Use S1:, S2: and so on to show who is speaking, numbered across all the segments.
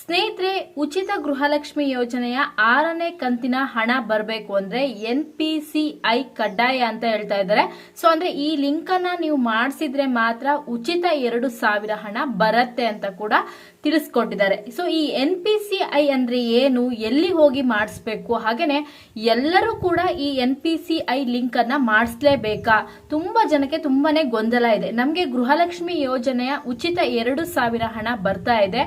S1: ಸ್ನೇಹಿತರೆ, ಉಚಿತ ಗೃಹಲಕ್ಷ್ಮಿ ಯೋಜನೆಯ ಆರನೇ ಕಂತಿನ ಹಣ ಬರಬೇಕು ಅಂದ್ರೆ ಎನ್ ಪಿ ಸಿ ಐ ಕಡ್ಡಾಯ ಅಂತ ಹೇಳ್ತಾ ಇದ್ದಾರೆ. ಸೊ ಅಂದ್ರೆ ಈ ಲಿಂಕ್ ಅನ್ನ ನೀವು ಮಾಡಿಸಿದ್ರೆ ಮಾತ್ರ ಉಚಿತ ಎರಡು ಸಾವಿರ ಹಣ ಬರುತ್ತೆ ಅಂತ ಕೂಡ ತಿಳಿಸ್ಕೊಟ್ಟಿದ್ದಾರೆ. ಸೊ ಈ ಎನ್ ಪಿ ಸಿ ಐ ಅಂದ್ರೆ ಏನು, ಎಲ್ಲಿ ಹೋಗಿ ಮಾಡಿಸ್ಬೇಕು? ಹಾಗೇನೆ ಎಲ್ಲರೂ ಕೂಡ ಈ N P C I link ಅನ್ನ ಮಾಡಿಸ್ಲೇಬೇಕಾ? ತುಂಬಾ ಜನಕ್ಕೆ ತುಂಬಾನೇ ಗೊಂದಲ ಇದೆ. ನಮಗೆ ಗೃಹಲಕ್ಷ್ಮಿ ಯೋಜನೆಯ ಉಚಿತ ಎರಡು ಸಾವಿರ ಹಣ ಬರ್ತಾ ಇದೆ.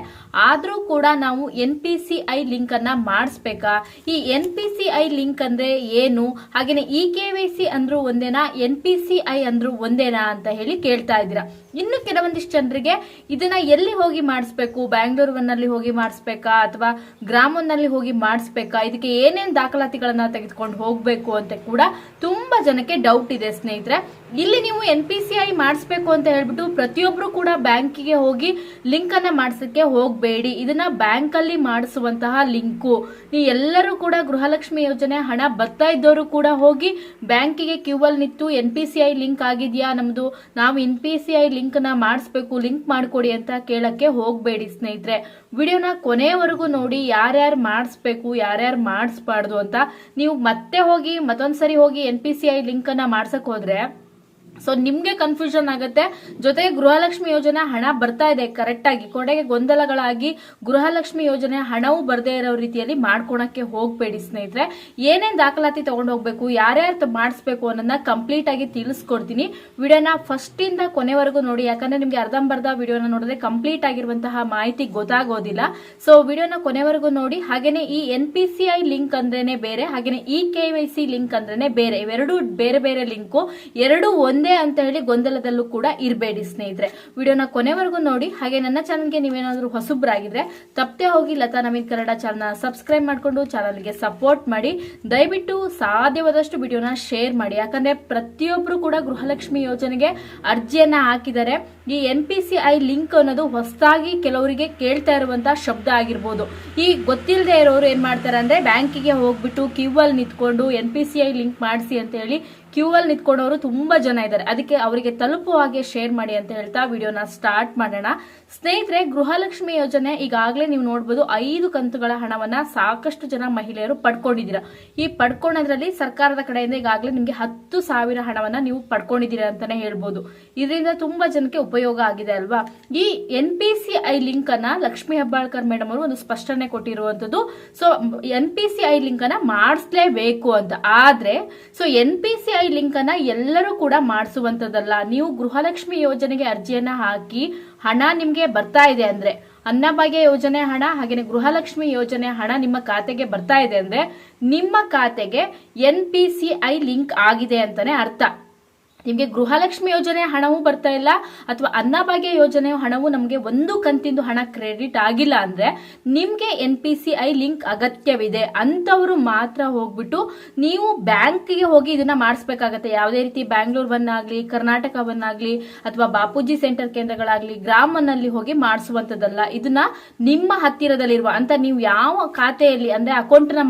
S1: ಆದ್ರೂ ಕೂಡ ನಾವು N P C I link ಅನ್ನ ಮಾಡಿಸ್ಬೇಕಾ? ಈ N P C I link ಅಂದ್ರೆ ಏನು? ಹಾಗೇನೆ ಇ ಕೆ ವೈ ಸಿ ಅಂದ್ರೂ ಒಂದೇನಾ, ಎನ್ ಪಿ ಸಿ ಐ ಅಂದ್ರೂ ಒಂದೇನಾ ಅಂತ ಹೇಳಿ ಕೇಳ್ತಾ ಇದ್ದೀರಾ. ಇನ್ನು ಕೆಲವೊಂದಿಷ್ಟು ಜನರಿಗೆ ಇದನ್ನ ಎಲ್ಲಿ ಹೋಗಿ ಮಾಡಿಸ್ಬೇಕು? ಬ್ಯಾಂಗ್ಳೂರ್ನಲ್ಲಿ ಹೋಗಿ ಮಾಡಿಸ್ಬೇಕಾ? ಅಥವಾ ಗ್ರಾಮನಲ್ಲಿ ಹೋಗಿ ಮಾಡಿಸ್ಬೇಕಾ? ಇದಕ್ಕೆ ಏನೇನ್ ದಾಖಲಾತಿಗಳನ್ನ ತೆಗೆದುಕೊಂಡು ಹೋಗಬೇಕು ಅಂತ ಕೂಡ ತುಂಬಾ ಜನಕ್ಕೆ ಡೌಟ್ ಇದೆ ಸ್ನೇಹಿತರೆ. ಇಲ್ಲಿ ನೀವು ಎನ್ ಪಿ ಸಿ ಐ ಮಾಡಿಸ್ಬೇಕು ಅಂತ ಹೇಳ್ಬಿಟ್ಟು ಪ್ರತಿಯೊಬ್ರು ಕೂಡ ಬ್ಯಾಂಕಿಗೆ ಹೋಗಿ ಲಿಂಕ್ ಅನ್ನ ಮಾಡಿಸಕ್ಕೆ ಹೋಗಬೇಡಿ. ಇದನ್ನ ಬ್ಯಾಂಕ್ ಅಲ್ಲಿ ಮಾಡಿಸುವಂತಹ ಲಿಂಕು ನೀ ಎಲ್ಲರೂ ಕೂಡ ಗೃಹಲಕ್ಷ್ಮಿ ಯೋಜನೆ ಹಣ ಬರ್ತಾ ಇದ್ದವರು ಕೂಡ ಹೋಗಿ ಬ್ಯಾಂಕಿಗೆ ಕ್ಯೂ ಅಲ್ಲಿ ನಿಂತು N P C I link ಆಗಿದೆಯಾ? ನಮ್ದು ನಾವು ಎನ್ ಪಿ ಸಿ ಐ ಲಿಂಕ್ನ ಮಾಡಿಸ್ಬೇಕು ಲಿಂಕ್ ಮಾಡ್ಕೊಡಿ ಅಂತ ಕೇಳಕ್ಕೆ ಹೋಗಬೇಡಿ ಸ್ನೇಹಿತರೆ. ವಿಡಿಯೋನ ಕೊನೆಯವರೆಗೂ ನೋಡಿ ಯಾರ್ಯಾರು ಮಾಡಿಸ್ಬೇಕು, ಯಾರ್ಯಾರು ಮಾಡಿಸ್ಬಾರ್ದು ಅಂತ. ನೀವು ಮತ್ತೆ ಹೋಗಿ ಮತ್ತೊಂದ್ಸರಿ ಹೋಗಿ N P C I link ಅನ್ನ ಮಾಡ್ಸಕ್ ಹೋದ್ರೆ ಸೊ ನಿಮ್ಗೆ ಕನ್ಫ್ಯೂಷನ್ ಆಗುತ್ತೆ. ಜೊತೆಗೆ ಗೃಹಲಕ್ಷ್ಮಿ ಯೋಜನೆ ಹಣ ಬರ್ತಾ ಇದೆ ಕರೆಕ್ಟ್ ಆಗಿ. ಕೊನೆಗೆ ಗೊಂದಲಗಳಾಗಿ ಗೃಹಲಕ್ಷ್ಮಿ ಯೋಜನೆ ಹಣವೂ ಬರದೇ ಇರೋ ರೀತಿಯಲ್ಲಿ ಮಾಡ್ಕೊಳಕ್ಕೆ ಹೋಗ್ಬೇಡಿ ಸ್ನೇಹಿತರೆ. ಏನೇನ್ ದಾಖಲಾತಿ ತಗೊಂಡು ಹೋಗ್ಬೇಕು ಯಾರ್ಯಾರು ಮಾಡಿಸ್ಬೇಕು ಅನ್ನೋದನ್ನ ಕಂಪ್ಲೀಟ್ ಆಗಿ ತಿಳಿಸ್ಕೊಡ್ತೀನಿ. ವಿಡಿಯೋನ ಫಸ್ಟ್ ಇಂದ ಕೊನೆವರೆಗೂ ನೋಡಿ. ಯಾಕಂದ್ರೆ ನಿಮ್ಗೆ ಅರ್ಧಂಬರ್ಧ ವಿಡಿಯೋನ ನೋಡಿದ್ರೆ ಕಂಪ್ಲೀಟ್ ಆಗಿರುವಂತಹ ಮಾಹಿತಿ ಗೊತ್ತಾಗೋದಿಲ್ಲ. ಸೊ ವಿಡಿಯೋನ ಕೊನೆವರೆಗೂ ನೋಡಿ. ಹಾಗೇನೆ ಈ ಎನ್ ಲಿಂಕ್ ಅಂದ್ರೇನೆ ಬೇರೆ, ಹಾಗೇನೆ ಇ ಕೆ ಲಿಂಕ್ ಅಂದ್ರೇನೆ ಬೇರೆ. ಇವೆರಡು ಬೇರೆ ಬೇರೆ ಲಿಂಕು ಎರಡು ಒಂದೇ ಅಂತ ಹೇಳಿ ಗೊಂದಲದಲ್ಲೂ ಕೂಡ ಇರಬೇಡಿ ಸ್ನೇಹಿತರೆ. ವಿಡಿಯೋನ ಕೊನೆವರೆಗೂ ನೋಡಿ, ಹಾಗೆ ನನ್ನ ಚಾನಲ್ಗೆ ನೀವೇನಾದರೂ ಹೊಸಬ್ರಾಗಿದ್ರೆ ತಪ್ಪೇ ಹೋಗಿ ಲತಾ ನವೀನ್ ಕನ್ನಡ ಚಾನಲ್ನ ಸಬ್ಸ್ಕ್ರೈಬ್ ಮಾಡಿಕೊಂಡು ಚಾನಲ್ಗೆ ಸಪೋರ್ಟ್ ಮಾಡಿ. ದಯವಿಟ್ಟು ಸಾಧ್ಯವಾದಷ್ಟು ವಿಡಿಯೋನ ಶೇರ್ ಮಾಡಿ. ಯಾಕಂದ್ರೆ ಪ್ರತಿಯೊಬ್ಬರು ಕೂಡ ಗೃಹಲಕ್ಷ್ಮಿ ಯೋಜನೆಗೆ ಅರ್ಜಿಯನ್ನ ಹಾಕಿದ್ದಾರೆ. ಈ ಎನ್ ಲಿಂಕ್ ಅನ್ನೋದು ಹೊಸದಾಗಿ ಕೆಲವರಿಗೆ ಕೇಳ್ತಾ ಇರುವಂತಹ ಶಬ್ದ ಆಗಿರ್ಬೋದು. ಈ ಗೊತ್ತಿಲ್ಲದೆ ಇರೋರು ಏನ್ ಮಾಡ್ತಾರೆ ಅಂದ್ರೆ ಬ್ಯಾಂಕಿಗೆ ಹೋಗ್ಬಿಟ್ಟು ಕ್ಯೂ ಅಲ್ಲಿ ನಿಂತ್ಕೊಂಡು ಎನ್ ಲಿಂಕ್ ಮಾಡಿಸಿ ಅಂತ ಹೇಳಿ ಕ್ಯೂ ಅಲ್ಲಿ ನಿಂತ್ಕೊಂಡವರು ತುಂಬಾ ಜನ ಇದ್ದಾರೆ. ಅದಕ್ಕೆ ಅವರಿಗೆ ತಲುಪುವ ಹಾಗೆ ಶೇರ್ ಮಾಡಿ ಅಂತ ಹೇಳ್ತಾ ವಿಡಿಯೋನ ಸ್ಟಾರ್ಟ್ ಮಾಡೋಣ. ಸ್ನೇಹಿತರೆ, ಗೃಹಲಕ್ಷ್ಮಿ ಯೋಜನೆ ಈಗಾಗಲೇ ನೀವು ನೋಡಬಹುದು ಐದು ಕಂತುಗಳ ಹಣವನ್ನ ಸಾಕಷ್ಟು ಜನ ಮಹಿಳೆಯರು ಪಡ್ಕೊಂಡಿದ್ದೀರಾ. ಈ ಪಡ್ಕೊಂಡ್ರಲ್ಲಿ ಸರ್ಕಾರದ ಕಡೆಯಿಂದ ಈಗಾಗಲೇ ನಿಮಗೆ ಹತ್ತು ಸಾವಿರ ಹಣವನ್ನ ನೀವು ಪಡ್ಕೊಂಡಿದ್ದೀರಾ ಅಂತಾನೆ ಹೇಳ್ಬೋದು. ಇದರಿಂದ ತುಂಬಾ ಜನಕ್ಕೆ ಉಪಯೋಗ ಆಗಿದೆ ಅಲ್ವಾ? ಈ ಎನ್ ಪಿ ಐ ಲಿಂಕ್ ಅನ್ನ ಲಕ್ಷ್ಮಿ ಹೆಬ್ಬಾಳ್ಕರ್ ಮೇಡಮ್ ಅವರು ಒಂದು ಸ್ಪಷ್ಟನೆ ಕೊಟ್ಟಿರುವಂತದ್ದು ಸೊ ಎನ್ ಐ ಲಿಂಕ್ ಅನ್ನ ಮಾಡಿಸ್ಲೇಬೇಕು ಅಂತ. ಆದ್ರೆ ಸೊ ಎನ್ ಲಿಂಕ್ ಅನ್ನ ಎಲ್ಲರೂ ಕೂಡ ಮಾಡಿಸುವಂತದ್ದಲ್ಲ ನೀವು ಗೃಹಲಕ್ಷ್ಮಿ ಯೋಜನೆಗೆ ಅರ್ಜಿಯನ್ನ ಹಾಕಿ ಹಣ ನಿಮ್ಗೆ ಬರ್ತಾ ಇದೆ ಅಂದ್ರೆ ಅನ್ನಭಾಗ್ಯ ಯೋಜನೆ ಹಣ, ಹಾಗೇನೆ ಗೃಹಲಕ್ಷ್ಮಿ ಯೋಜನೆ ಹಣ ನಿಮ್ಮ ಖಾತೆಗೆ ಬರ್ತಾ ಇದೆ ಅಂದ್ರೆ, ನಿಮ್ಮ ಖಾತೆಗೆ N P C I link ಆಗಿದೆ ಅಂತಾನೆ ಅರ್ಥ. ನಿಮಗೆ ಗೃಹಲಕ್ಷ್ಮಿ ಯೋಜನೆ ಹಣವೂ ಬರ್ತಾ ಇಲ್ಲ ಅಥವಾ ಅನ್ನಭಾಗ್ಯ ಯೋಜನೆ ಹಣವು ನಮಗೆ ಒಂದು ಕಂತಿಂದು ಹಣ ಕ್ರೆಡಿಟ್ ಆಗಿಲ್ಲ ಅಂದ್ರೆ ನಿಮಗೆ N P C I link ಅಗತ್ಯವಿದೆ ಅಂತವರು ಮಾತ್ರ ಹೋಗ್ಬಿಟ್ಟು ನೀವು ಬ್ಯಾಂಕ್ಗೆ ಹೋಗಿ ಇದನ್ನ ಮಾಡಿಸ್ಬೇಕಾಗತ್ತೆ. ಯಾವುದೇ ರೀತಿ ಬ್ಯಾಂಗ್ಳೂರ್ವನ್ನಾಗ್ಲಿ, ಕರ್ನಾಟಕವನ್ನಾಗ್ಲಿ ಅಥವಾ ಬಾಪೂಜಿ ಸೆಂಟರ್ ಕೇಂದ್ರಗಳಾಗ್ಲಿ ಗ್ರಾಮನಲ್ಲಿ ಹೋಗಿ ಮಾಡಿಸುವಂತದ್ದಲ್ಲ ಇದನ್ನ ನಿಮ್ಮ ಹತ್ತಿರದಲ್ಲಿರುವ ಅಂತ ನೀವು ಯಾವ ಖಾತೆಯಲ್ಲಿ ಅಂದ್ರೆ ಅಕೌಂಟ್ನ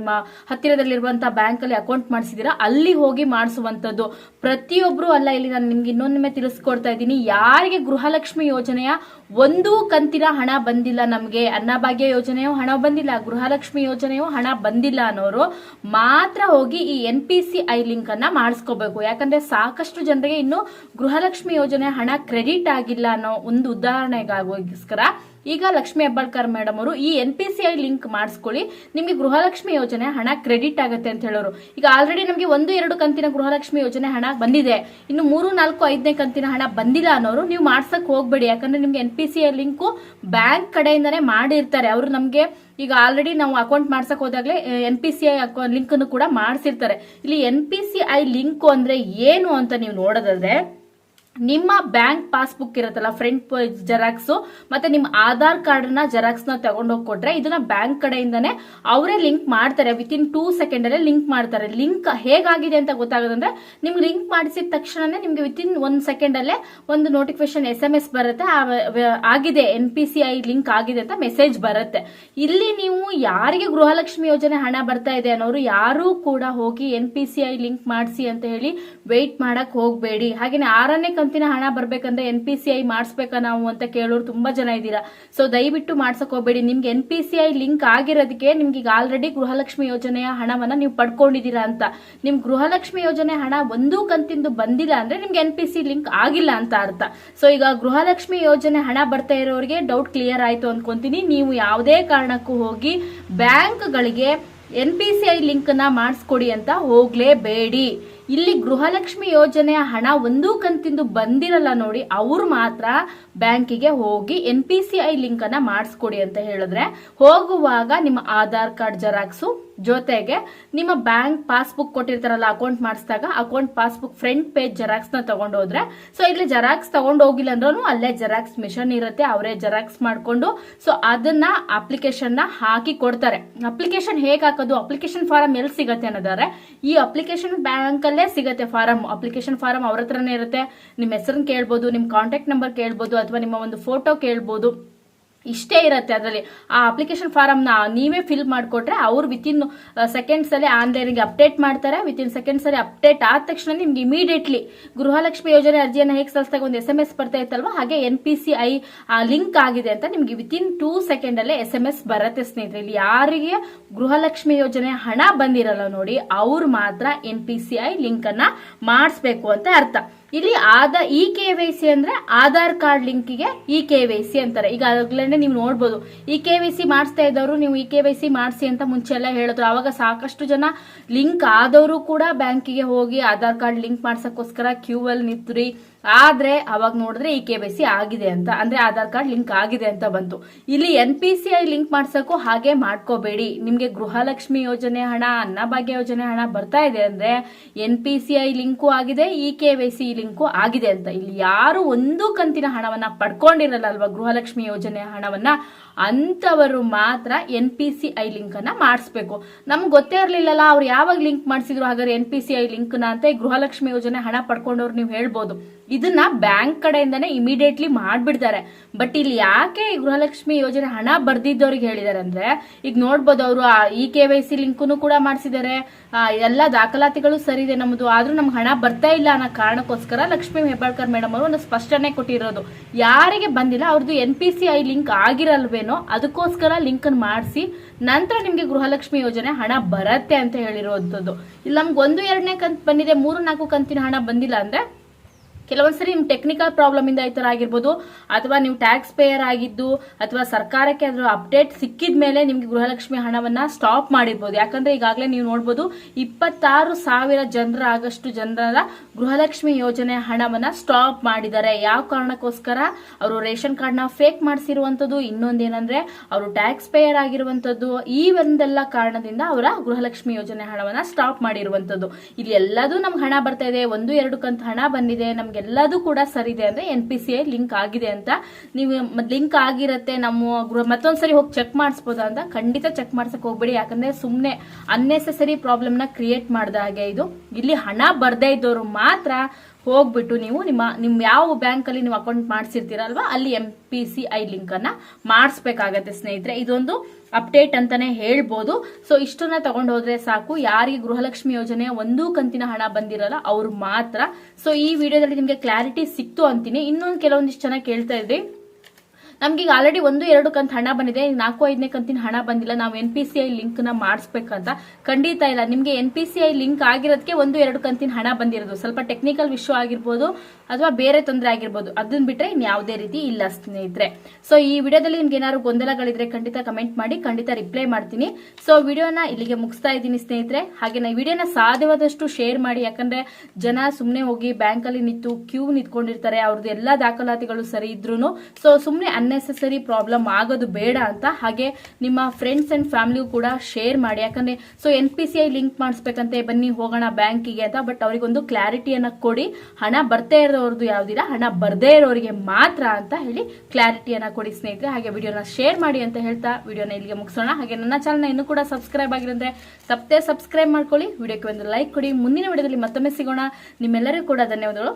S1: ನಿಮ್ಮ ಹತ್ತಿರದಲ್ಲಿರುವಂತಹ ಬ್ಯಾಂಕ್ ಅಲ್ಲಿ ಅಕೌಂಟ್ ಮಾಡಿಸಿದೀರಾ ಅಲ್ಲಿ ಹೋಗಿ ಮಾಡಿಸುವಂತದ್ದು ಪ್ರತಿಯೊಬ್ರು ಅಲ್ಲ, ಇಲ್ಲಿ ನಾನು ನಿಮ್ಗೆ ಇನ್ನೊಮ್ಮೆ ತಿಳಿಸ್ಕೊಡ್ತಾ ಇದ್ದೀನಿ. ಯಾರಿಗೆ ಗೃಹಲಕ್ಷ್ಮಿ ಯೋಜನೆಯ ಒಂದು ಕಂತಿನ ಹಣ ಬಂದಿಲ್ಲ ನಮಗೆ? ಅನ್ನಭಾಗ್ಯ ಯೋಜನೆಯೂ ಹಣ ಬಂದಿಲ್ಲ, ಗೃಹಲಕ್ಷ್ಮಿ ಯೋಜನೆಯು ಹಣ ಬಂದಿಲ್ಲ ಅನ್ನೋರು ಮಾತ್ರ ಹೋಗಿ ಈ N P C I link ಅನ್ನ ಮಾಡಿಸ್ಕೋಬೇಕು. ಯಾಕಂದ್ರೆ ಸಾಕಷ್ಟು ಜನರಿಗೆ ಇನ್ನು ಗೃಹಲಕ್ಷ್ಮಿ ಯೋಜನೆ ಹಣ ಕ್ರೆಡಿಟ್ ಆಗಿಲ್ಲ ಅನ್ನೋ ಒಂದು ಉದಾಹರಣೆಗೋಸ್ಕರ ಈಗ ಲಕ್ಷ್ಮಿ ಹೆಬ್ಬಾಳ್ಕರ್ ಮೇಡಮ್ ಅವರು ಈ N P C I link ಮಾಡಿಸ್ಕೊಳ್ಳಿ. ನಿಮಗೆ ಗೃಹಲಕ್ಷ್ಮಿ ಯೋಜನೆ ಹಣ ಕ್ರೆಡಿಟ್ ಆಗುತ್ತೆ ಅಂತ ಹೇಳೋರು. ಈಗ ಆಲ್ರೆಡಿ ನಮಗೆ ಒಂದು, ಎರಡು ಕಂತಿನ ಗೃಹಲಕ್ಷ್ಮಿ ಯೋಜನೆ ಹಣ ಬಂದಿದೆ. ಇನ್ನು ಮೂರು, ನಾಲ್ಕು, ಐದನೇ ಕಂತಿನ ಹಣ ಬಂದಿಲ್ಲ ಅನ್ನೋರು ನೀವು ಮಾಡ್ಸಕ್ ಹೋಗ್ಬೇಡಿ. ಯಾಕಂದ್ರೆ ನಿಮ್ಗೆ N P C I link bank ಕಡೆಯಿಂದಾನೇ ಮಾಡಿರ್ತಾರೆ. ಅವರು ನಮಗೆ ಈಗ ಆಲ್ರೆಡಿ ನಾವು ಅಕೌಂಟ್ ಮಾಡ್ಸಕ್ ಹೋದಾಗಲೇ N P C I link ಕೂಡ ಮಾಡಿಸಿರ್ತಾರೆ. ಇಲ್ಲಿ N P C I link ಅಂದ್ರೆ ಏನು ಅಂತ ನೀವು ನೋಡೋದಾದ್ರೆ ನಿಮ್ಮ ಬ್ಯಾಂಕ್ ಪಾಸ್ಬುಕ್ ಇರುತ್ತಲ್ಲ ಫ್ರಂಟ್ ಪೇಜ್ ಜೆರಾಕ್ಸ್, ಮತ್ತೆ ನಿಮ್ಮ ಆಧಾರ್ ಕಾರ್ಡ್ನ ಜೆರಾಕ್ಸ್ನ ತಗೊಂಡೋಗಿ ಕೊಟ್ರೆ ಇದನ್ನ ಬ್ಯಾಂಕ್ ಕಡೆಯಿಂದಾನೆ ಅವರೇ ಲಿಂಕ್ ಮಾಡ್ತಾರೆ. ವಿತ್ ಇನ್ ಟೂ ಸೆಕೆಂಡ್ ಅಲ್ಲೇ ಲಿಂಕ್ ಮಾಡ್ತಾರೆ. ಲಿಂಕ್ ಹೇಗಾಗಿದೆ ಅಂತ ಗೊತ್ತಾಗೋದಂದ್ರೆ, ನಿಮ್ಗೆ ಲಿಂಕ್ ಮಾಡಿಸಿದ ತಕ್ಷಣನೇ ನಿಮ್ಗೆ ವಿತ್ ಇನ್ ಒಂದ್ ಸೆಕೆಂಡ್ ಅಲ್ಲೇ ಒಂದು ನೋಟಿಫಿಕೇಶನ್ ಎಸ್ ಎಂ ಎಸ್ ಬರುತ್ತೆ. ಆಗಿದೆ N P C I link ಆಗಿದೆ ಅಂತ ಮೆಸೇಜ್ ಬರುತ್ತೆ. ಇಲ್ಲಿ ನೀವು ಯಾರಿಗೆ ಗೃಹಲಕ್ಷ್ಮಿ ಯೋಜನೆ ಹಣ ಬರ್ತಾ ಇದೆ ಅನ್ನೋರು ಯಾರೂ ಕೂಡ ಹೋಗಿ N P C I link ಮಾಡಿಸಿ ಅಂತ ಹೇಳಿ ವೆಯ್ಟ್ ಮಾಡಕ್ ಹೋಗಬೇಡಿ. ಹಾಗೇನೆ ಆರನೇ ಕಂತಿನ ಹಣ ಬರ್ಬೇಕಂದ್ರೆ ಎನ್ ಪಿ ಸಿ ಐ ಮಾಡಿಸ್ಬೇಕಾ ನಾವು ಅಂತ ಕೇಳೋರು ತುಂಬಾ ಜನ ಇದ್ದೀರಾ? ಸೊ ದಯವಿಟ್ಟು ಮಾಡ್ಸಕ್ ಹೋಗ್ಬೇಡಿ. ನಿಮ್ಗೆ N P C I link ಆಗಿರೋದಕ್ಕೆ ನಿಮ್ಗೆ ಈಗ ಆಲ್ರೆಡಿ ಗೃಹಲಕ್ಷ್ಮಿ ಯೋಜನೆಯ ಹಣವನ್ನ ನೀವು ಪಡ್ಕೊಂಡಿದ್ದೀರಾ ಅಂತ. ನಿಮ್ ಗೃಹಲಕ್ಷ್ಮಿ ಯೋಜನೆ ಹಣ ಒಂದೂ ಕಂತಿಂದು ಬಂದಿಲ್ಲ ಅಂದ್ರೆ ನಿಮ್ಗೆ ಎನ್ ಪಿ ಸಿ ಲಿಂಕ್ ಆಗಿಲ್ಲ ಅಂತ ಅರ್ಥ. ಸೊ ಈಗ ಗೃಹಲಕ್ಷ್ಮಿ ಯೋಜನೆ ಹಣ ಬರ್ತಾ ಇರೋರಿಗೆ ಡೌಟ್ ಕ್ಲಿಯರ್ ಆಯ್ತು ಅನ್ಕೊಂತೀನಿ. ನೀವು ಯಾವುದೇ ಕಾರಣಕ್ಕೂ ಹೋಗಿ ಬ್ಯಾಂಕ್ಗಳಿಗೆ ಎನ್ ಪಿ ಸಿ ಐ ಲಿಂಕ್ನ ಮಾಡಿಸ್ಕೊಡಿ ಅಂತ ಹೋಗ್ಲೇಬೇಡಿ. ಇಲ್ಲಿ ಗೃಹಲಕ್ಷ್ಮಿ ಯೋಜನೆಯ ಹಣ ಒಂದೂ ಕಂತಿಂದು ಬಂದಿರಲ್ಲ ನೋಡಿ, ಅವ್ರು ಮಾತ್ರ ಬ್ಯಾಂಕಿಗೆ ಹೋಗಿ N P C I link ಅನ್ನ ಮಾಡಿಸ್ಕೊಡಿ ಅಂತ ಹೇಳಿದ್ರೆ, ಹೋಗುವಾಗ ನಿಮ್ಮ ಆಧಾರ್ ಕಾರ್ಡ್ ಜೆರಾಕ್ಸು ಜೊತೆಗೆ ನಿಮ್ಮ ಬ್ಯಾಂಕ್ ಪಾಸ್ಬುಕ್ ಕೊಟ್ಟಿರ್ತಾರಲ್ಲ ಅಕೌಂಟ್ ಮಾಡಿಸಿದಾಗ ಅಕೌಂಟ್ ಪಾಸ್ಬುಕ್ ಫ್ರಂಟ್ ಪೇಜ್ ಜೆರಾಕ್ಸ್ನ ತಗೊಂಡು ಸೊ ಇಲ್ಲಿ ಜೆರಾಕ್ಸ್ ತಗೊಂಡು ಹೋಗಿಲ್ಲ ಅಂದ್ರೂ ಅಲ್ಲೇ ಜೆರಾಕ್ಸ್ ಮಿಷನ್ ಇರುತ್ತೆ, ಅವರೇ ಜೆರಾಕ್ಸ್ ಮಾಡಿಕೊಂಡು ಸೊ ಅದನ್ನ ಅಪ್ಲಿಕೇಶನ್ನ ಹಾಕಿ ಕೊಡ್ತಾರೆ. ಅಪ್ಲಿಕೇಶನ್ ಹೇಗೆ ಹಾಕೋದು? ಅಪ್ಲಿಕೇಶನ್ ಫಾರಂ ಎಲ್ಲಿ ಸಿಗತ್ತೆ ಅನ್ನೋದಾದ್ರೆ, ಈ ಅಪ್ಲಿಕೇಶನ್ ಬ್ಯಾಂಕ್ ಸಿಗತ್ತೆ ಫಾರಂ ಅಪ್ಲಿಕೇಶನ್ ಫಾರಂ ಅವ್ರ ಹತ್ರನೇ ಇರುತ್ತೆ. ನಿಮ್ಮ ಹೆಸರನ್ನ ಕೇಳ್ಬೋದು ನಿಮ್ಮ ಕಾಂಟ್ಯಾಕ್ಟ್ ನಂಬರ್ ಕೇಳ್ಬೋದು, ಅಥವಾ ನಿಮ್ಮ ಒಂದು ಫೋಟೋ ಕೇಳ್ಬೋದು. ಇಷ್ಟೇ ಇರುತ್ತೆ ಅದರಲ್ಲಿ. ಆ ಅಪ್ಲಿಕೇಶನ್ ಫಾರಮ್ನ ನೀವೇ ಫಿಲ್ ಮಾಡಿಕೊಟ್ರೆ ಅವ್ರು ವಿತಿನ್ ಇನ್ ಸೆಕೆಂಡ್ಸ್ ಅಲ್ಲಿ ಆನ್ಲೈನ್ಗೆ ಅಪ್ಡೇಟ್ ಮಾಡ್ತಾರೆ. ವಿತ್ ಇನ್ ಸೆಕೆಂಡ್ಸ್ ಅಲ್ಲಿ ಅಪ್ಡೇಟ್ ಆದ ತಕ್ಷಣ ನಿಮ್ಗೆ ಇಮಿಡಿಯೇಟ್ಲಿ ಗೃಹಲಕ್ಷ್ಮಿ ಯೋಜನೆ ಅರ್ಜಿಯನ್ನು ಹೇಗೆ ಸಲ್ಲಿಸಿದಾಗ ಒಂದು ಎಸ್ ಎಂ ಎಸ್ ಬರ್ತಾ ಇತ್ತಲ್ವ? ಹಾಗೆ N P C I link ಆಗಿದೆ ಅಂತ ನಿಮ್ಗೆ ವಿತಿನ್ ಟೂ ಸೆಕೆಂಡ್ ಅಲ್ಲೇ ಎಸ್ ಎಂ ಎಸ್ ಬರುತ್ತೆ ಸ್ನೇಹಿತರೆ. ಇಲ್ಲಿ ಯಾರಿಗೆ ಗೃಹಲಕ್ಷ್ಮಿ ಯೋಜನೆ ಹಣ ಬಂದಿರಲ್ಲ ನೋಡಿ, ಅವ್ರು ಮಾತ್ರ N P C I link ಅನ್ನ ಮಾಡಿಸ್ಬೇಕು ಅಂತ ಅರ್ಥ. ಇಲ್ಲಿ ಆದ ಇ ಕೆ ವೈ ಸಿ ಅಂದ್ರೆ ಆಧಾರ್ ಕಾರ್ಡ್ ಲಿಂಕಿಗೆ ಇ ಕೆ ವೈ ಸಿ ಅಂತಾರೆ. ಈಗ ಆಗ್ಲೇ ನೀವು ನೋಡ್ಬೋದು. ಇ ಕೆ ವೈ ಸಿ ಮಾಡಿಸ್ತಾ ಇದ್ದವರು ನೀವು ಇ ಕೆ ವೈ ಸಿ ಮಾಡಿಸಿ ಅಂತ ಮುಂಚೆ ಎಲ್ಲ ಹೇಳಿದ್ರು. ಅವಾಗ ಸಾಕಷ್ಟು ಜನ ಲಿಂಕ್ ಆದವರು ಕೂಡ ಬ್ಯಾಂಕಿಗೆ ಹೋಗಿ ಆಧಾರ್ ಕಾರ್ಡ್ ಲಿಂಕ್ ಮಾಡ್ಸಕ್ಕೋಸ್ಕರ ಕ್ಯೂ ಅಲ್ಲಿ ನಿಂತ್ರಿ ಆದ್ರೆ ಅವಾಗ ನೋಡಿದ್ರೆ ಈ ಕೆ ವೈ ಸಿ ಆಗಿದೆ ಅಂತ. ಅಂದ್ರೆ ಆಧಾರ್ ಕಾರ್ಡ್ ಲಿಂಕ್ ಆಗಿದೆ ಅಂತ ಬಂತು. ಇಲ್ಲಿ N P C I link ಮಾಡ್ಸಕ್ಕೂ ಹಾಗೆ ಮಾಡ್ಕೋಬೇಡಿ. ನಿಮ್ಗೆ ಗೃಹಲಕ್ಷ್ಮಿ ಯೋಜನೆ ಹಣ, ಅನ್ನಭಾಗ್ಯ ಯೋಜನೆ ಹಣ ಬರ್ತಾ ಇದೆ ಅಂದ್ರೆ N P C I link ಆಗಿದೆ E K Y C link ಆಗಿದೆ ಅಂತ. ಇಲ್ಲಿ ಯಾರು ಒಂದು ಕಂತಿನ ಹಣವನ್ನ ಪಡ್ಕೊಂಡಿರಲ್ಲ ಅಲ್ವಾ ಗೃಹಲಕ್ಷ್ಮಿ ಯೋಜನೆ ಹಣವನ್ನ? ಅಂತವರು ಮಾತ್ರ N P C I link ಅನ್ನ ಮಾಡಿಸ್ಬೇಕು. ನಮ್ಗೆ ಗೊತ್ತೇ ಇರ್ಲಿಲ್ಲಲ್ಲ ಅವ್ರು ಯಾವಾಗ ಲಿಂಕ್ ಮಾಡಿಸಿದ್ರು ಹಾಗಾದ್ರೆ N P C I link ಅಂತ ಗೃಹಲಕ್ಷ್ಮಿ ಯೋಜನೆ ಹಣ ಪಡ್ಕೊಂಡವ್ರು ನೀವು ಹೇಳ್ಬೋದು. ಇದನ್ನ ಬ್ಯಾಂಕ್ ಕಡೆಯಿಂದಾನೆ ಇಮಿಡಿಯೇಟ್ಲಿ ಮಾಡ್ಬಿಡ್ತಾರೆ. ಬಟ್ ಇಲ್ಲಿ ಯಾಕೆ ಗೃಹಲಕ್ಷ್ಮಿ ಯೋಜನೆ ಹಣ ಬರ್ದಿದ್ದವ್ರಿಗೆ ಹೇಳಿದಾರೆ ಅಂದ್ರೆ ಈಗ ನೋಡ್ಬೋದು ಅವರು ಇ ಕೆ ವೈ ಸಿ ಲಿಂಕ್ನು ಕೂಡ ಮಾಡಿಸಿದ್ದಾರೆ ಎಲ್ಲ ದಾಖಲಾತಿಗಳು ಸರಿ ಇದೆ ನಮ್ಮದು ಆದ್ರೂ ನಮ್ಗೆ ಹಣ ಬರ್ತಾ ಇಲ್ಲ ಅನ್ನೋ ಕಾರಣಕ್ಕೋಸ್ಕರ ಲಕ್ಷ್ಮೀ ಹೆಬ್ಬಾಳ್ಕರ್ ಮೇಡಮ್ ಅವರು ಒಂದು ಸ್ಪಷ್ಟನೆ ಕೊಟ್ಟಿರೋದು. ಯಾರಿಗೆ ಬಂದಿಲ್ಲ, ಅವ್ರದ್ದು N P C I link ಆಗಿರಲ್ವೇನೋ ಅದಕ್ಕೋಸ್ಕರ ಲಿಂಕ್ ಅನ್ನು ಮಾಡಿಸಿ ನಂತರ ನಿಮ್ಗೆ ಗೃಹಲಕ್ಷ್ಮಿ ಯೋಜನೆ ಹಣ ಬರತ್ತೆ ಅಂತ ಹೇಳಿರುವಂತದ್ದು ಇಲ್ಲಿ ನಮ್ಗೆ ಒಂದು ಎರಡನೇ ಕಂತು ಬಂದಿದೆ, ಮೂರು ನಾಲ್ಕು ಕಂತಿನ ಹಣ ಬಂದಿಲ್ಲ ಅಂದ್ರೆ ಕೆಲವೊಂದ್ಸರಿ ನಿಮ್ ಟೆಕ್ನಿಕಲ್ ಪ್ರಾಬ್ಲಮ್ ಇಂದ ಈ ತರ ಆಗಿರ್ಬೋದು, ಅಥವಾ ನೀವು ಟ್ಯಾಕ್ಸ್ ಪೇಯರ್ ಆಗಿದ್ದು, ಅಥವಾ ಸರ್ಕಾರಕ್ಕೆ ಅದರ ಅಪ್ಡೇಟ್ ಸಿಕ್ಕಿದ ಮೇಲೆ ನಿಮ್ಗೆ ಗೃಹಲಕ್ಷ್ಮಿ ಹಣವನ್ನ ಸ್ಟಾಪ್ ಮಾಡಿರ್ಬೋದು. ಯಾಕಂದ್ರೆ ಈಗಾಗಲೇ ನೀವು ನೋಡ್ಬೋದು, ಇಪ್ಪತ್ತಾರು ಸಾವಿರ ಜನರ ಆಗಷ್ಟು ಜನರ ಗೃಹಲಕ್ಷ್ಮಿ ಯೋಜನೆ ಹಣವನ್ನ ಸ್ಟಾಪ್ ಮಾಡಿದ್ದಾರೆ. ಯಾವ ಕಾರಣಕ್ಕೋಸ್ಕರ? ಅವರು ರೇಷನ್ ಕಾರ್ಡ್ನ ಫೇಕ್ ಮಾಡಿಸಿರುವಂತದ್ದು, ಇನ್ನೊಂದೇನಂದ್ರೆ ಅವರು ಟ್ಯಾಕ್ಸ್ ಪೇಯರ್ ಆಗಿರುವಂತದ್ದು, ಈ ಒಂದೆಲ್ಲ ಕಾರಣದಿಂದ ಅವರ ಗೃಹಲಕ್ಷ್ಮಿ ಯೋಜನೆ ಹಣವನ್ನ ಸ್ಟಾಪ್ ಮಾಡಿರುವಂತದ್ದು. ಇಲ್ಲಿ ಎಲ್ಲದೂ ನಮ್ಗೆ ಹಣ ಬರ್ತಾ ಇದೆ. ಒಂದು, ಎರಡು ಕಂತು ಹಣ ಬಂದಿದೆ. ನಮ್ಗೆಲ್ಲದೂ ಕೂಡ ಸರಿ ಇದೆ ಅಂದ್ರೆ N P C I link ಆಗಿದೆ ಅಂತ. ನೀವು ಲಿಂಕ್ ಆಗಿರತ್ತೆ, ನಮ್ಮ ಗೃಹ ಮತ್ತೊಂದ್ಸರಿ ಹೋಗಿ ಚೆಕ್ ಮಾಡಿಸ್ಬೋದಾ ಅಂತ ಖಂಡಿತ ಚೆಕ್ ಮಾಡ್ಸಕ್ ಹೋಗ್ಬೇಡಿ. ಯಾಕಂದ್ರೆ ಸುಮ್ಮನೆ ಅನ್ನೆಸೆಸರಿ ಪ್ರಾಬ್ಲಮ್ನ ಕ್ರಿಯೇಟ್ ಮಾಡ್ದ ಹಾಗೆ ಇದು. ಇಲ್ಲಿ ಹಣ ಬರ್ದೇ ಇದ್ದವರು ಮಾತ್ರ ಹೋಗ್ಬಿಟ್ಟು ನೀವು ನಿಮ್ಮ, ನಿಮ್ ಯಾವ ಬ್ಯಾಂಕ್ ಅಲ್ಲಿ ನೀವು ಅಕೌಂಟ್ ಮಾಡಿಸಿರ್ತೀರಲ್ವಾ, ಅಲ್ಲಿ M P C I link ಅನ್ನ ಮಾಡಿಸ್ಬೇಕಾಗತ್ತೆ ಸ್ನೇಹಿತರೆ. ಇದೊಂದು ಅಪ್ಡೇಟ್ ಅಂತಾನೆ ಹೇಳ್ಬೋದು. ಸೊ ಇಷ್ಟನ್ನ ತಗೊಂಡು ಹೋದ್ರೆ ಸಾಕು. ಯಾರಿಗೆ ಗೃಹಲಕ್ಷ್ಮಿ ಯೋಜನೆ ಒಂದು ಕಂತಿನ ಹಣ ಬಂದಿರಲ್ಲ, ಅವ್ರು ಮಾತ್ರ. ಸೊ ಈ ವಿಡಿಯೋದಲ್ಲಿ ನಿಮ್ಗೆ ಕ್ಲಾರಿಟಿ ಸಿಕ್ತು ಅಂತೀನಿ. ಇನ್ನೊಂದು ಕೆಲವೊಂದಿಷ್ಟು ಜನ ಕೇಳ್ತಾ ಇದ್ರಿ. ನಮ್ಗೆ ಈಗ ಆಲ್ರೆಡಿ ಒಂದು ಎರಡು ಕಂತು ಹಣ ಬಂದಿದೆ ನಾಲ್ಕು ಐದನೇ ಕಂತಿನ ಹಣ ಬಂದಿಲ್ಲ, ನಾವು ಎನ್ ಪಿ ಸಿ ಐ ಲಿಂಕ್ನ ಮಾಡಿಸ್ಬೇಕಂತ ಖಂಡಿತ ಇಲ್ಲ. ನಿಮ್ಗೆ N P C I link ಆಗಿರೋದಕ್ಕೆ ಒಂದು ಎರಡು ಕಂತಿನ ಹಣ ಬಂದಿರೋದು. ಸ್ವಲ್ಪ ಟೆಕ್ನಿಕಲ್ ವಿಷಯ ಆಗಿರ್ಬೋದು ಅಥವಾ ಬೇರೆ ತೊಂದರೆ ಆಗಿರ್ಬೋದು. ಅದನ್ನ ಬಿಟ್ರೆ ಇನ್ ಯಾವುದೇ ರೀತಿ ಇಲ್ಲ ಸ್ನೇಹಿತರೆ. ಸೊ ಈ ವಿಡಿಯೋದಲ್ಲಿ ನಿಮ್ಗೆ ಏನಾದ್ರು ಗೊಂದಲಗಳಿದ್ರೆ ಖಂಡಿತ ಕಮೆಂಟ್ ಮಾಡಿ, ಖಂಡಿತ ರಿಪ್ಲೈ ಮಾಡ್ತೀನಿ. ಸೊ ವಿಡಿಯೋನ ಇಲ್ಲಿಗೆ ಮುಗಿಸ್ತಾ ಇದ್ದೀನಿ ಸ್ನೇಹಿತರೆ. ಹಾಗೆ ನಾ ವಿಡಿಯೋನ ಸಾಧ್ಯವಾದಷ್ಟು ಶೇರ್ ಮಾಡಿ, ಯಾಕಂದ್ರೆ ಜನ ಸುಮ್ಮನೆ ಹೋಗಿ ಬ್ಯಾಂಕ್ ಅಲ್ಲಿ ನಿಂತು ಕ್ಯೂ ನಿಂತ್ಕೊಂಡಿರ್ತಾರೆ, ಅವ್ರದ್ದು ಎಲ್ಲಾ ದಾಖಲಾತಿಗಳು ಸರಿ ಇದ್ರು ಸೊ ಸುಮ್ಮನೆ ಅನ್ನೆಸೆಸರಿ ಪ್ರಾಬ್ಲಮ್ ಆಗೋದು ಬೇಡ ಅಂತ ಹಾಗೆ ನಿಮ್ಮ ಫ್ರೆಂಡ್ಸ್ ಅಂಡ್ ಫ್ಯಾಮಿಲಿಗೂ ಕೂಡ ಶೇರ್ ಮಾಡಿ. ಯಾಕಂದ್ರೆ so N P C I link ಮಾಡಿಸ್ಬೇಕಂತೆ, ಬನ್ನಿ ಹೋಗೋಣ ಬ್ಯಾಂಕಿಗೆ ಅಂತ ಬಟ್ ಅವರಿಗೊಂದು ಕ್ಲಾರಿಟಿಯನ್ನ ಕೊಡಿ. ಹಣ ಬರ್ತಾ ಇರೋರ್ದು ಯಾವ್ದಿಲ್ಲ ಹಣ ಬರ್ದೇ ಇರೋರಿಗೆ ಮಾತ್ರ ಅಂತ ಹೇಳಿ ಕ್ಲಾರಿಟಿಯನ್ನ ಕೊಡಿ ಸ್ನೇಹಿತರೆ. ಹಾಗೆ ವಿಡಿಯೋನ ಶೇರ್ ಮಾಡಿ ಅಂತ ಹೇಳ್ತಾ ವಿಡಿಯೋನ ಇಲ್ಲಿಗೆ ಮುಗಿಸೋಣ. ಹಾಗೆ ನನ್ನ ಚಾನಲ್ನ ಇನ್ನೂ ಕೂಡ ಸಬ್ಸ್ಕ್ರೈಬ್ ಆಗಿರಂದ್ರೆ, ತಪ್ಪದೆ ಸಬ್ಸ್ಕ್ರೈಬ್ ಮಾಡ್ಕೊಳ್ಳಿ. ವಿಡಿಯೋಕ್ಕೆ ಒಂದು ಲೈಕ್ ಕೊಡಿ. ಮುಂದಿನ ವಿಡಿಯೋದಲ್ಲಿ ಮತ್ತೊಮ್ಮೆ ಸಿಗೋಣ. ನಿಮ್ಮೆಲ್ಲರಿಗೂ ಕೂಡ ಧನ್ಯವಾದಗಳು.